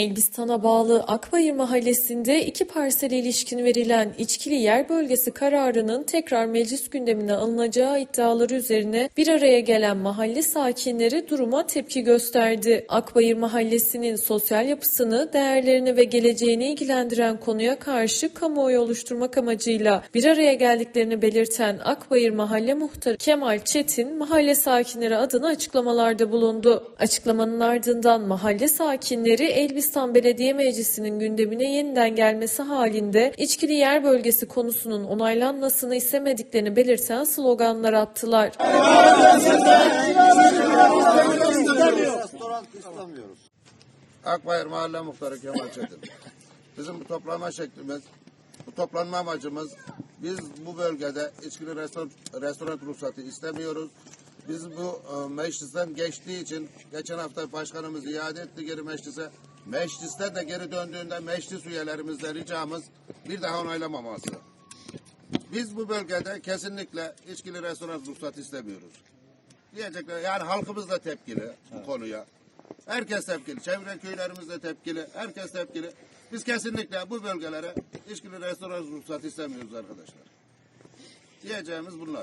Elbistan'a bağlı Akbayır mahallesinde iki parsele ilişkin verilen içkili yer bölgesi kararının tekrar meclis gündemine alınacağı iddiaları üzerine bir araya gelen mahalle sakinleri duruma tepki gösterdi. Akbayır mahallesinin sosyal yapısını, değerlerini ve geleceğini ilgilendiren konuya karşı kamuoyu oluşturmak amacıyla bir araya geldiklerini belirten Akbayır Mahalle Muhtarı Kemal Çetin mahalle sakinleri adına açıklamalarda bulundu. Açıklamanın ardından mahalle sakinleri Elbistan Belediye Meclisi'nin gündemine yeniden gelmesi halinde içkili yer bölgesi konusunun onaylanmasını istemediklerini belirten sloganlar attılar. Akbayır Mahalle Muhtarı Kemal Çetin. Bizim bu toplama şeklimiz, bu toplanma amacımız biz bu bölgede içkili restoran, restoran ruhsatı istemiyoruz. Biz bu e, meclisten geçtiği için geçen hafta başkanımız iade etti geri meclise. Mecliste de geri döndüğünde meclis üyelerimizle ricamız bir daha onaylamaması. Biz bu bölgede kesinlikle içkili restoran ruhsatı istemiyoruz. Diyecekler yani halkımız da tepkili bu konuya. Herkes tepkili. Çevre köylerimiz de tepkili. Herkes tepkili. Biz kesinlikle bu bölgelere içkili restoran ruhsatı istemiyoruz arkadaşlar. Diyeceğimiz bunlar.